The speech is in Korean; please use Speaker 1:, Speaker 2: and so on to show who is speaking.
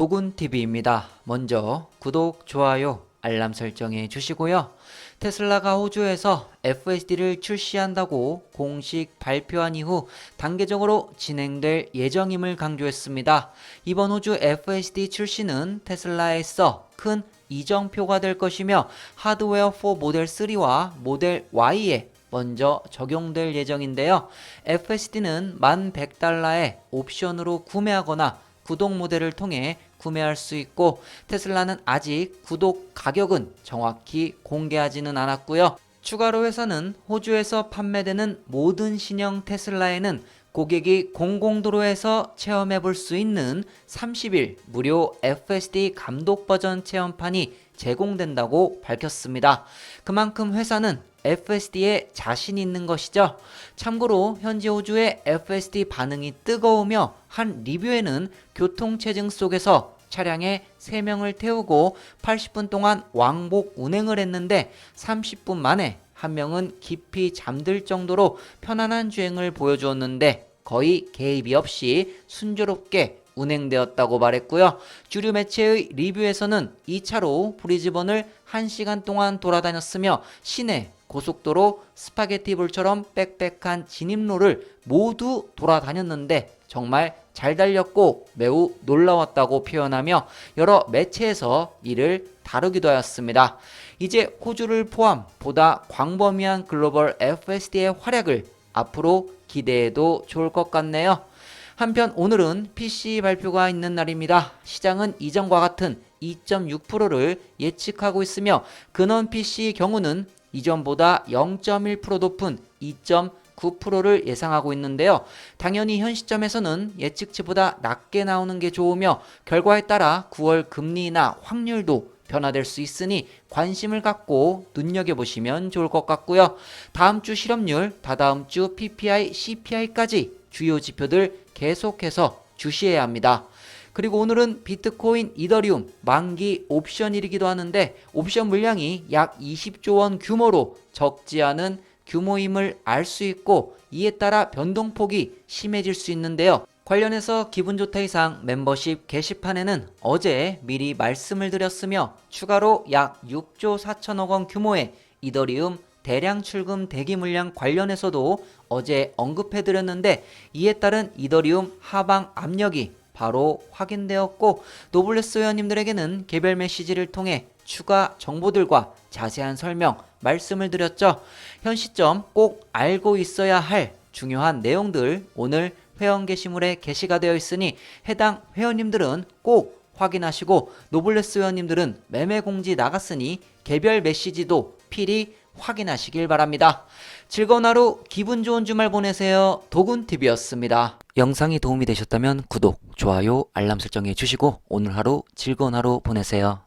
Speaker 1: 도군TV입니다. 먼저 구독, 좋아요, 알람 설정해 주시고요. 테슬라가 호주에서 FSD를 출시한다고 공식 발표한 이후 단계적으로 진행될 예정임을 강조했습니다. 이번 호주 FSD 출시는 테슬라에서 큰 이정표가 될 것이며 하드웨어 4 모델 3와 모델 Y에 먼저 적용될 예정인데요. FSD는 1100달러에 옵션으로 구매하거나 구독 모델을 통해 구매할 수 있고 테슬라는 아직 구독 가격은 정확히 공개하지는 않았고요. 추가로 회사는 호주에서 판매되는 모든 신형 테슬라에는 고객이 공공도로에서 체험해 볼 수 있는 30일 무료 FSD 감독 버전 체험판이 제공된다고 밝혔습니다. 그만큼 회사는 FSD에 자신 있는 것이죠. 참고로 현재 호주의 FSD 반응이 뜨거우며 한 리뷰에는 교통체증 속에서 차량에 3명을 태우고 80분 동안 왕복 운행을 했는데 30분 만에 한 명은 깊이 잠들 정도로 편안한 주행을 보여주었는데 거의 개입이 없이 순조롭게 운행되었다고 말했고요. 주류 매체의 리뷰에서는 이 차로 브리즈번을 1시간 동안 돌아다녔으며 시내 고속도로 스파게티 볼처럼 빽빽한 진입로를 모두 돌아다녔는데 정말 잘 달렸고 매우 놀라웠다고 표현하며 여러 매체에서 이를 다루기도 하였습니다. 이제 호주를 포함 보다 광범위한 글로벌 FSD의 활약을 앞으로 기대해도 좋을 것 같네요. 한편 오늘은 PC 발표가 있는 날입니다. 시장은 이전과 같은 2.6%를 예측하고 있으며 근원 PC 경우는 이전보다 0.1% 높은 2.9%를 예상하고 있는데요. 당연히 현 시점에서는 예측치보다 낮게 나오는 게 좋으며 결과에 따라 9월 금리나 확률도 변화될 수 있으니 관심을 갖고 눈여겨보시면 좋을 것 같고요. 다음 주 실업률, 다다음 주 PPI, CPI까지 주요 지표들 계속해서 주시해야 합니다. 그리고 오늘은 비트코인, 이더리움 만기 옵션일이기도 하는데 옵션 물량이 약 20조 원 규모로 적지 않은 규모임을 알 수 있고 이에 따라 변동폭이 심해질 수 있는데요. 관련해서 기분 좋다 이상 멤버십 게시판에는 어제 미리 말씀을 드렸으며 추가로 약 6조 4천억 원 규모의 이더리움 대량 출금 대기 물량 관련해서도 어제 언급해 드렸는데 이에 따른 이더리움 하방 압력이 바로 확인되었고 노블레스 회원님들에게는 개별 메시지를 통해 추가 정보들과 자세한 설명 말씀을 드렸죠. 현 시점 꼭 알고 있어야 할 중요한 내용들 오늘 회원 게시물에 게시가 되어 있으니 해당 회원님들은 꼭 확인하시고 노블레스 회원님들은 매매 공지 나갔으니 개별 메시지도 필히 확인하시길 바랍니다. 즐거운 하루, 기분 좋은 주말 보내세요. 도군TV였습니다. 영상이 도움이 되셨다면 구독, 좋아요, 알람 설정해 주시고 오늘 하루 즐거운 하루 보내세요.